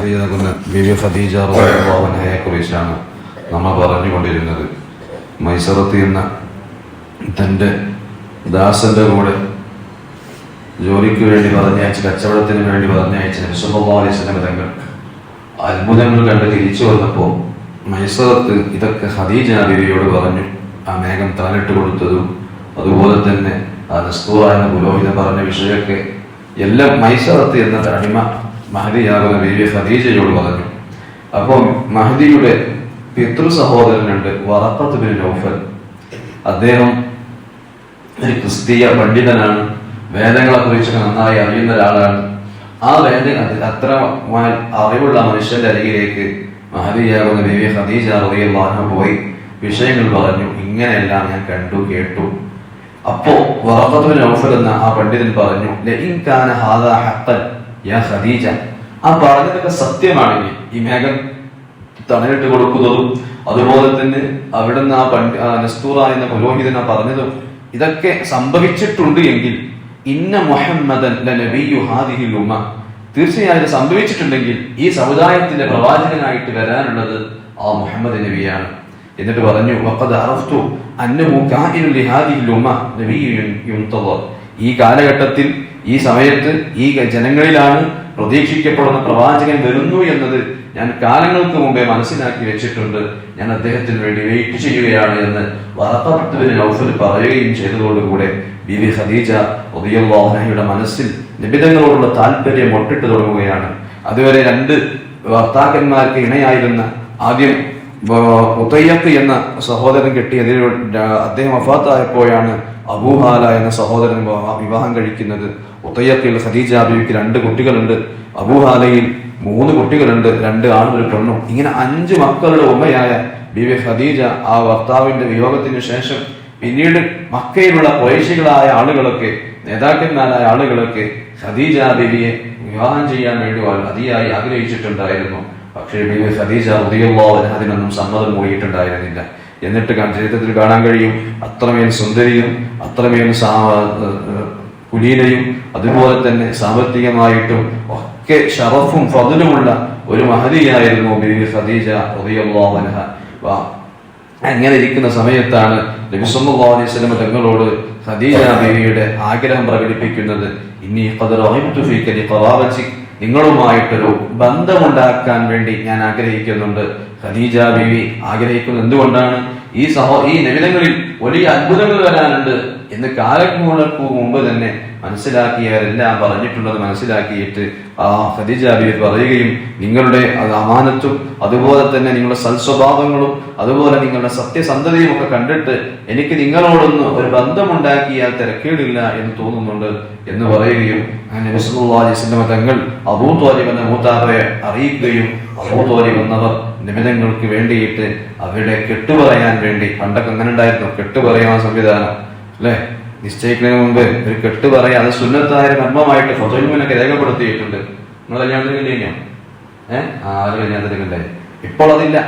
മഹതിയാകുന്ന V Khadija റളിയല്ലാഹുഅൻഹയെ കുറിച്ചാണ് നമ്മൾ പറഞ്ഞുകൊണ്ടിരുന്നത്. മൈസറത്ത് എന്ന തന്റെ ദാസന്റെ കൂടെ ജോലിക്ക് വേണ്ടി പറഞ്ഞയച്ച് കച്ചവടത്തിന് വേണ്ടി പറഞ്ഞയച്ച നബിസ്വല്ലാസ്ലം തങ്ങൾ അത്ഭുതങ്ങൾ കണ്ട് തിരിച്ചു വന്നപ്പോൾ മൈസറത്ത് ഇതൊക്കെ ഹദീജ ബിവിയോട് പറഞ്ഞു. ആ മേഘം താനിട്ട് കൊടുത്തതും അതുപോലെ തന്നെ ആ നസ്തൂറ എന്ന പുരോഹിതൻ പറഞ്ഞ വിഷയമൊക്കെ എല്ലാം മൈസറത്ത് എന്ന അടിമ മഹദിയാകുന്ന വി ഖദീജയോട് പറഞ്ഞു. അപ്പോൾ മഹദിയുടെ പിതൃ സഹോദരനുണ്ട് വറപ്പത്ത് ബിൻ നൗഫൽ. അദ്ദേഹം ഒരു ക്രിസ്തീയ പണ്ഡിതനാണ്. വേദങ്ങളെ കുറിച്ച് നന്നായി അറിയുന്ന ഒരാളാണ്. ആ വേദ അത്ര അറിവുള്ള മനുഷ്യന്റെ അരികിലേക്ക് മഹദിയാകുന്ന ബി വി ഖദീജ റളിയല്ലാഹു പോയി. വിഷയങ്ങൾ പറഞ്ഞു. ഇങ്ങനെയെല്ലാം ഞാൻ കണ്ടു കേട്ടു. അപ്പോ ബിൻ നൗഫൽ എന്ന ആ പണ്ഡിതൻ പറഞ്ഞു ലഇൻ കാന ഹാദാ ഹഖൻ ഖദീജ. ആ പറഞ്ഞതൊക്കെ സത്യമാണ് ഈ മേഘം തണലിട്ട് കൊടുക്കുന്നതും അതുപോലെ തന്നെ അവിടുന്ന് ആ പണ്ഡി ആ നസ്തൂറ എന്ന പുരോഹിതൻ ആ പറഞ്ഞതും ഇതൊക്കെ സംഭവിച്ചിട്ടുണ്ട് എങ്കിൽ ഇന്ന മുഹമ്മദൻ ഉമ തീർച്ചയായും സംഭവിച്ചിട്ടുണ്ടെങ്കിൽ ഈ സമുദായത്തിന്റെ പ്രവാചകനായിട്ട് വരാനുള്ളത് ആ മുഹമ്മദ് നബിയാണ്. എന്നിട്ട് പറഞ്ഞു അറഫ്തു ഈ കാലഘട്ടത്തിൽ ഈ സമയത്ത് ഈ ജനങ്ങളിലാണ് പ്രതീക്ഷിക്കപ്പെടുന്ന പ്രവാചകൻ വരുന്നു എന്നത് ഞാൻ കാലങ്ങൾക്ക് മുമ്പേ മനസ്സിലാക്കി വെച്ചിട്ടുണ്ട്. ഞാൻ അദ്ദേഹത്തിന് വേണ്ടി വെയിറ്റ് ചെയ്യുകയാണ് എന്ന് വറപ്പത്തുവിന് നൗഫൽ പറയുകയും ചെയ്തതോടുകൂടെ ബിബി ഖദീജ ഉദയവാഹനയുടെ മനസ്സിൽ നിബിധങ്ങളോടുള്ള താല്പര്യം ഒട്ടിട്ട് തുടങ്ങുകയാണ്. അതുവരെ രണ്ട് ഭർത്താക്കന്മാർക്ക് ഇണയായിരുന്ന ആദ്യം ഉത്തയ്യത്ത് എന്ന സഹോദരൻ കെട്ടി അദ്ദേഹം വഫാത്തായപ്പോഴാണ് അബൂഹാല എന്ന സഹോദരൻ വിവാഹം കഴിക്കുന്നത്. ഉത്തയ്യത്തിൽ ഖദീജ ബിബിക്ക് രണ്ട് കുട്ടികളുണ്ട്. അബൂഹാലയിൽ മൂന്ന് കുട്ടികളുണ്ട്. രണ്ട് ഒരു പെണ്ണും. ഇങ്ങനെ അഞ്ച് മക്കളുടെ ഉമ്മയായ ബിബി ഖദീജ ആ ഭർത്താവിന്റെ വിയോഗത്തിന് ശേഷം പിന്നീട് മക്കയിലുള്ള കുറേശികളായ ആളുകളൊക്കെ നേതാക്കന്മാരായ ആളുകളൊക്കെ ഖദീജ ബിബിയെ വിവാഹം ചെയ്യാൻ വേണ്ടി അതിയായി ആഗ്രഹിച്ചിട്ടുണ്ടായിരുന്നു. പക്ഷേ ബി ഖദീജ ഉദയല്ലാവൻ അതിനൊന്നും സമ്മതം പോയിട്ടുണ്ടായിരുന്നില്ല എന്നിട്ട് ചരിത്രത്തിൽ കാണാൻ കഴിയും അത്രമേൽ സുന്ദരിയും അത്രമേൽ കുലീനയും അതുപോലെ തന്നെ സാമ്പത്തികമായിട്ടും ഒക്കെ ഷറഫും ഫതിലുമുള്ള ഒരു മഹതിയായിരുന്നു ബി ഖദീജ റളിയല്ലാഹു അൻഹ. വാ- അങ്ങനെ ഇരിക്കുന്ന സമയത്താണ് നബി സല്ലല്ലാഹു അലൈഹി വസല്ലം തങ്ങളോട് ഖദീജ ബീവിയുടെ ആഗ്രഹം പ്രകടിപ്പിക്കുന്നത്. ഇനി നിങ്ങളുമായിട്ടൊരു ബന്ധമുണ്ടാക്കാൻ വേണ്ടി ഞാൻ ആഗ്രഹിക്കുന്നുണ്ട്. ഖദീജ ബീവി ആഗ്രഹിക്കുന്നത് എന്തുകൊണ്ടാണ്? ഈ സഹോ ഈ നിമിതങ്ങളിൽ വലിയ അത്ഭുതങ്ങൾ വരാനുണ്ട് എന്ന് കാലങ്ങൾക്ക് മുമ്പ് തന്നെ മനസ്സിലാക്കിയവരെല്ലാം പറഞ്ഞിട്ടുള്ളത് മനസ്സിലാക്കിയിട്ട് ആ ഖദീജ ബീവി പറയുകയും നിങ്ങളുടെ അമാനത്തും അതുപോലെ തന്നെ നിങ്ങളുടെ സൽസ്വഭാവങ്ങളും അതുപോലെ നിങ്ങളുടെ സത്യസന്ധതയും ഒക്കെ കണ്ടിട്ട് എനിക്ക് നിങ്ങളോടൊന്ന് ഒരു ബന്ധമുണ്ടാക്കിയാൽ തിരക്കേടില്ല എന്ന് തോന്നുന്നുണ്ട് എന്ന് പറയുകയും വസല്ലം തങ്ങൾ അബൂ ത്വാലിബ് എന്ന അറിയിക്കുകയും അബൂ നിമിതങ്ങൾക്ക് വേണ്ടിയിട്ട് അവരുടെ കെട്ടുപറയാൻ വേണ്ടി പണ്ടൊക്കെ അങ്ങനെ ഉണ്ടായിരുന്നു കെട്ടുപറയാൻ സംവിധാനം അല്ലേ? നിശ്ചയിക്കുന്നതിന് മുമ്പ് ഒരു കെട്ട് പറയാൻ അത് സുന്നത്തായ കർമ്മമായിട്ട് ഫതൊയിമിനൊക്കെ രേഖപ്പെടുത്തിയിട്ടുണ്ട്. നിങ്ങൾ കല്യാണത്തിന് കഴിഞ്ഞോ ഏഹ് ആറ് കല്യാണത്തിന് ഇപ്പോൾ അതില്ല.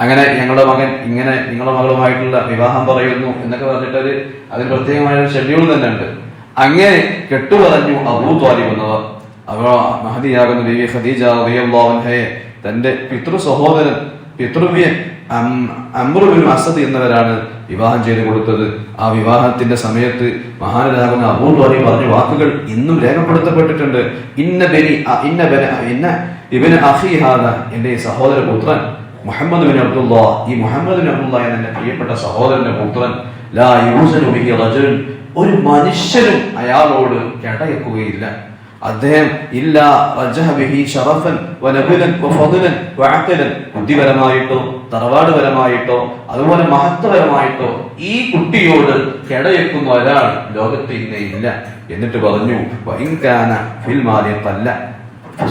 അങ്ങനെ ഞങ്ങളുടെ മകൻ ഇങ്ങനെ നിങ്ങളുടെ മകളുമായിട്ടുള്ള വിവാഹം പറയുന്നു എന്നൊക്കെ പറഞ്ഞിട്ട് അത് അതിന് പ്രത്യേകമായ ഒരു ഷെഡ്യൂൾ തന്നെ ഉണ്ട്. അങ്ങനെ കെട്ടുപറഞ്ഞു അബൂ ത്വാലിബ് എന്നവർ. അവർ മഹദിയാകുന്ന ഖദീജ റളിയല്ലാഹു അൻഹയെ തന്റെ പിതൃ സഹോദരൻ പിതൃവ്യൻ അമ്രുബിൻ അസദ് എന്നവരാണ് വിവാഹം ചെയ്തു കൊടുത്തത്. ആ വിവാഹത്തിന്റെ സമയത്ത് മഹാനരാകുന്ന അബൂ ത്വാലിബ് പറഞ്ഞ വാക്കുകൾ ഇന്നും രേഖപ്പെടുത്തപ്പെട്ടിട്ടുണ്ട്. ഇന്ന ബനി ഇന്ന ബന ഇന്ന ഇവന് അഖി ഹാദ എന്റെ സഹോദര പുത്രൻ മുഹമ്മദ് ബിൻ അബ്ദുള്ള ഈ മുഹമ്മദ് ബിൻ അബ്ദുള്ള എന്ന പ്രിയപ്പെട്ട സഹോദരന്റെ പുത്രൻ ലാ യൂസനു ബിഹി ഒരു മനുഷ്യനും അയാളോട് കിടയക്കുകയില്ല. അദ്ദേഹം ഇല്ല ഷറഫൻ വനബുലൻ വഫദുലൻ വഅഖലൻ ബുദ്ധിപരമായിട്ടോ തറവാടുപരമായിട്ടോ അതുപോലെ മഹത്വപരമായിട്ടോ ഈ കുട്ടിയോട് കിടയെക്കുന്ന ഒരാൾ ലോകത്ത് ഇല്ല. എന്നിട്ട് പറഞ്ഞു വൈകാന തല്ല.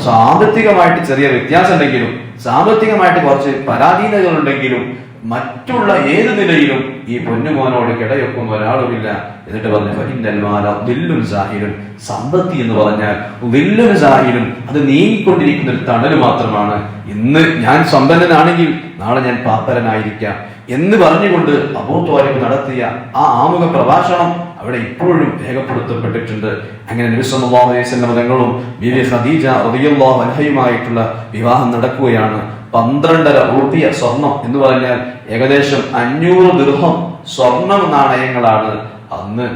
സാമ്പത്തികമായിട്ട് ചെറിയ വ്യത്യാസം ഉണ്ടെങ്കിലും സാമ്പത്തികമായിട്ട് കുറച്ച് പരാധീനതകൾ ഉണ്ടെങ്കിലും മറ്റുള്ള ഏത് നിലയിലും ഈ പൊന്നുമോനോട് കിടയൊക്കും ഒരാളുമില്ല. എന്നിട്ട് പറഞ്ഞു "ഫഇന്നൽ മാല ദില്ലുൻ സാഹിലുൻ." സമ്പത്തി എന്ന് പറഞ്ഞാൽ വില്ലും സാഹിലും അത് നീങ്ങിക്കൊണ്ടിരിക്കുന്ന ഒരു തണൽ മാത്രമാണ്. ഇന്ന് ഞാൻ സമ്പന്നനാണെങ്കിൽ നാളെ ഞാൻ പാപ്പരനായിരിക്കാം. എന്ന് പറഞ്ഞുകൊണ്ട് അബൂത്വാലിബ് നടത്തിയ ആ ആമുഖ പ്രഭാഷണം അവിടെ ഇപ്പോഴും രേഖപ്പെടുത്തപ്പെട്ടിട്ടുണ്ട്. അങ്ങനെ നബി സല്ലല്ലാഹു അലൈഹി തങ്ങളും ബീവി ഖദീജ റളിയല്ലാഹു അൻഹയുമായിട്ടുള്ള വിവാഹം നടക്കുകയാണ്. പന്ത്രണ്ടര റുപ്പിയ സ്വർണം എന്ന് പറഞ്ഞാൽ ഏകദേശം അഞ്ഞൂറ് ദീർഘം സ്വർണ നാണയങ്ങളാണ് അന്ന്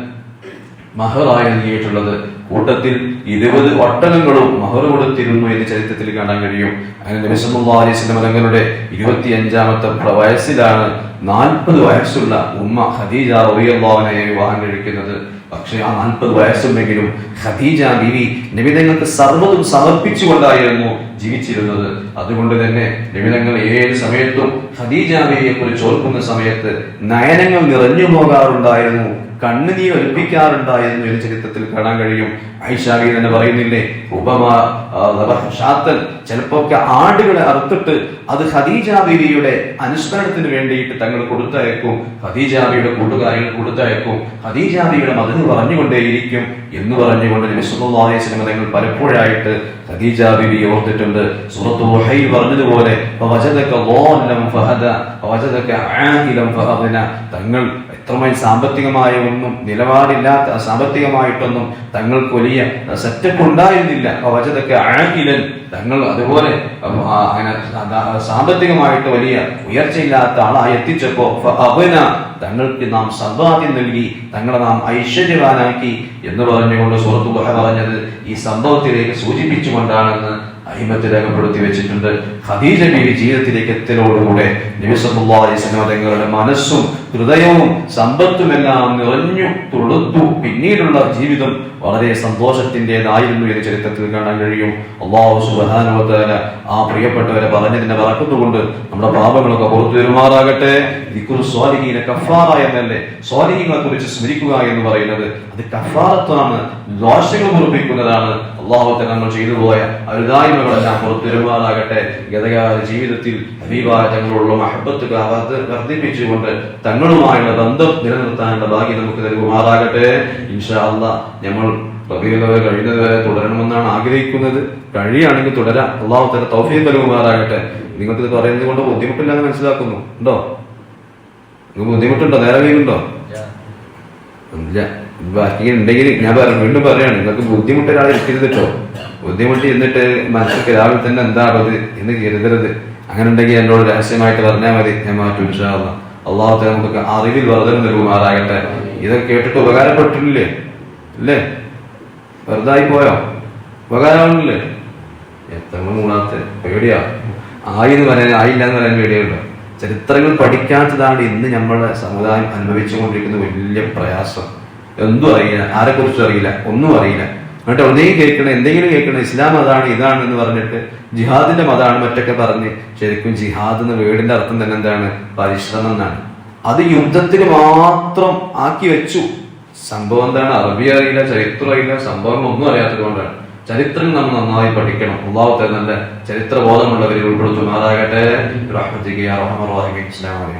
മഹറായി നൽകിയിട്ടുള്ളത് കൂട്ടത്തിൽ ഇരുപത് ഒട്ടകങ്ങളും മഹർ കൊടുത്തിരുന്നു എന്ന് ചരിത്രത്തിൽ കാണാൻ കഴിയും. അങ്ങനെ നബിസമുല്ലാ അലൈഹി സ്വലം തങ്ങളുടെ ഇരുപത്തി അഞ്ചാമത്തെ വയസ്സിലാണ് നാൽപ്പത് വയസ്സുള്ള ഉമ്മ ഖദീജ റളിയല്ലാഹുവിനെ വിവാഹം കഴിക്കുന്നത്. പക്ഷേ ആ നാൽപ്പത് വയസ്സുണ്ടെങ്കിലും ഖദീജ ബിവി നബിതങ്ങൾക്ക് സർവതും സമർപ്പിച്ചുകൊണ്ടായിരുന്നു ജീവിച്ചിരുന്നത്. അതുകൊണ്ട് തന്നെ നബിതങ്ങൾ ഏത് സമയത്തും ഖദീജ ബിവിയെ കുറിച്ച് ഓർക്കുന്ന സമയത്ത് നയനങ്ങൾ നിറഞ്ഞു പോകാറുണ്ടായിരുന്നു. കണ്ണുനീർ ഒലിപ്പിക്കാറുണ്ടായിരുന്നു എന്ന് ചരിത്രത്തിൽ കാണാൻ കഴിയും. ഐഷാബി തന്നെ പറയുന്നില്ലേ ഉപമ ഷാത്തൻ ചിലപ്പോ ഒക്കെ ആടുകളെ അറുത്തിട്ട് അത് ഖദീജ ബീവിയുടെ അനുസ്മരണത്തിന് വേണ്ടിയിട്ട് തങ്ങൾ കൊടുത്തയക്കും. ഖദീജ ബീവിയുടെ കൂട്ടുകാരികൾ കൊടുത്തയക്കും. ഖദീജ ബിയുടെ മതിന് പറഞ്ഞുകൊണ്ടേയിരിക്കും എന്ന് പറഞ്ഞുകൊണ്ട് നബി സിനിമ തങ്ങൾ പലപ്പോഴായിട്ട് ഖദീജ ബീവി ഓർത്തിട്ടുണ്ട്. വഹയിൽ പറഞ്ഞതുപോലെ തങ്ങൾ എത്രമായി സാമ്പത്തികമായ ഒന്നും നിലപാടില്ലാത്ത സാമ്പത്തികമായിട്ടൊന്നും തങ്ങൾക്ക് വലിയ സെറ്റപ്പ് ഉണ്ടായിരുന്നില്ല. വചതൊക്കെ അഴകിലൻ തങ്ങൾ അതുപോലെ അങ്ങനെ സാമ്പത്തികമായിട്ട് വലിയ ഉയർച്ചയില്ലാത്ത ആളായി എത്തിച്ചപ്പോ അവന തങ്ങൾക്ക് നാം സമ്പാദ്യം നൽകി തങ്ങളെ നാം ഐശ്വര്യവാനാക്കി എന്ന് പറഞ്ഞുകൊണ്ട് സുഹൃത്തു പറഞ്ഞത് ഈ സംഭവത്തിലേക്ക് സൂചിപ്പിച്ചുകൊണ്ടാണെന്ന് അഹിമത്ത് രേഖപ്പെടുത്തി വെച്ചിട്ടുണ്ട്. ഖദീജ ബീവി ജീവിതത്തിലേക്ക് എത്തലോടുകൂടെ നബി സല്ലല്ലാഹു അലൈഹി വസല്ലം തങ്ങളുടെ മനസ്സും ഹൃദയവും സമ്പത്തുമെല്ലാം നിറഞ്ഞു തുളുത്തു. പിന്നീടുള്ള ജീവിതം വളരെ സന്തോഷത്തിന്റെതായിരുന്നു എന്ന് ചരിത്രത്തിൽ കാണാൻ കഴിയും. അള്ളാഹു വ ആ പ്രിയപ്പെട്ടവരെ പറഞ്ഞതിന്റെ വറക്കുന്നുകൊണ്ട് നമ്മുടെ പാപങ്ങളൊക്കെ പുറത്തു വരുമാറാകട്ടെ. സ്വാലിഹീന കഫാറ എന്നല്ലേ? സ്വാലിഹീങ്ങളെ കുറിച്ച് സ്മരിക്കുക എന്ന് പറയുന്നത് അത് കഫാറത്താണ് ദോഷങ്ങൾ മുറിപ്പിക്കുന്നതാണ്. അള്ളാഹുത്തെ നമ്മൾ ചെയ്തു പോയ അരുതായ്മകളെല്ലാം പുറത്തു വരുമാറാകട്ടെ ഗതകാല ജീവിതത്തിൽ ഹബീബായ തങ്ങളുള്ള മഹബത്ത് വർദ്ധിപ്പിച്ചുകൊണ്ട് തങ്ങളുമായുള്ള ബന്ധം നിലനിർത്താനുള്ള ഭാഗ്യം നമുക്ക് നൽകുമാറാകട്ടെ. ഇൻഷാ അള്ളാഹ് നമ്മൾ റബീലവർ കഴിയുന്നത് വരെ തുടരണമെന്നാണ് ആഗ്രഹിക്കുന്നത്. കഴിയുകയാണെങ്കിൽ തുടരാം. അള്ളാഹു തന്നെ തൗഫീം നൽകുമാറാകട്ടെ. നിങ്ങൾക്ക് ഇത് പറയുന്നത് കൊണ്ട് ബുദ്ധിമുട്ടില്ലാന്ന് മനസ്സിലാക്കുന്നു. ഉണ്ടോ? നിങ്ങൾക്ക് ബുദ്ധിമുട്ടുണ്ടോ? നേരെ വീടുണ്ടോ ഇല്ല. ബാക്കി ഉണ്ടെങ്കിൽ ഞാൻ പറഞ്ഞു വീണ്ടും പറയാണ് നിങ്ങൾക്ക് ബുദ്ധിമുട്ട് ഒരാൾ ഇരിക്കരുത് കേട്ടോ ബുദ്ധിമുട്ടി ഇരുന്നിട്ട് മനസ്സിലേക്ക് രാവിലെ തന്നെ എന്താണത് എന്ന് കരുതരുത്. അങ്ങനെ ഉണ്ടെങ്കിൽ എന്നോട് രഹസ്യമായിട്ട് പറഞ്ഞാൽ മതി ഞാൻ മാറ്റും ഇൻഷാല്ല അള്ളാഹത്തെ നമുക്ക് അറിവിൽ വർദ്ധന നൽകുമാറാകട്ടെ ഇതൊക്കെ കേട്ടിട്ട് ഉപകാരപ്പെട്ടില്ലേ അല്ലേ വെറുതായി പോയോ? ഉപകാരമാണല്ലേ? എത്ര മൂന്നാമത്തെ? പേടിയാ. ആയി എന്ന് പറയാൻ ആയില്ല എന്ന് പറയാൻ പേടിയുണ്ടോ? ചരിത്രങ്ങൾ പഠിക്കാത്തതാണ് ഇന്ന് നമ്മളെ സമുദായം അനുഭവിച്ചുകൊണ്ടിരിക്കുന്ന വലിയ പ്രയാസം. എന്തും അറിയില്ല. ആരെക്കുറിച്ചും അറിയില്ല. ഒന്നും അറിയില്ല. എന്നിട്ട് എവിടെയും കേൾക്കണം എന്തെങ്കിലും കേൾക്കണം ഇസ്ലാം അതാണ് ഇതാണ് എന്ന് പറഞ്ഞിട്ട് ജിഹാദിന്റെ മതാണ് മറ്റൊക്കെ പറഞ്ഞ് ശരിക്കും ജിഹാദ് എന്ന വേടിന്റെ അർത്ഥം തന്നെ എന്താണ്? പരിശ്രമം എന്നാണ്. അത് യുദ്ധത്തിന് മാത്രം ആക്കി വെച്ചു. സംഭവം എന്താണ്? അറബി അറിയില്ല ചരിത്രം അറിയില്ല സംഭവങ്ങൾ ഒന്നും അറിയാത്തത് കൊണ്ടാണ്. ചരിത്രം നമ്മൾ നന്നായി പഠിക്കണം. ഒന്നാമത്തെ നല്ല ചരിത്ര ബോധമുള്ളവരെ ഉൾപ്പെടുത്തുമാറാകട്ടെ റഹ്മത്തിക്ക്